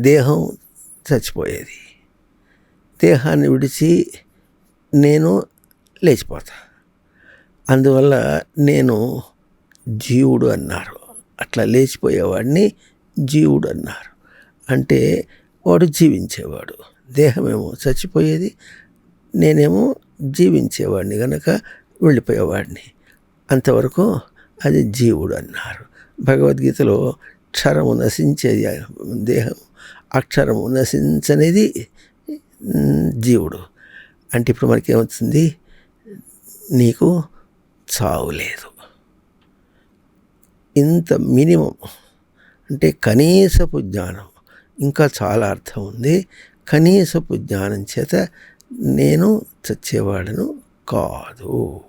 దేహం చచ్చిపోయేది. దేహాన్ని విడిచి నేను లేచిపోతా. అందువల్ల నేను జీవుడు అన్నారు. అట్లా లేచిపోయేవాడిని జీవుడు అన్నారు. అంటే వాడు జీవించేవాడు. దేహమేమో చచ్చిపోయేది నేనేమో జీవించేవాడిని కనుక వెళ్ళిపోయేవాడిని. అంతవరకు అది జీవుడు అన్నారు. భగవద్గీతలో అక్షరము నశించేది దేహం. అక్షరము నశించనేది జీవుడు. అంటే ఇప్పుడు మనకి ఏమవుతుంది నీకు చావు లేదు. ఇంత మినిమం. అంటే కనీసపు జ్ఞానం. ఇంకా చాలా అర్థం ఉంది. కనీసపు జ్ఞానం చేత నేను చచ్చేవాడను కాదు.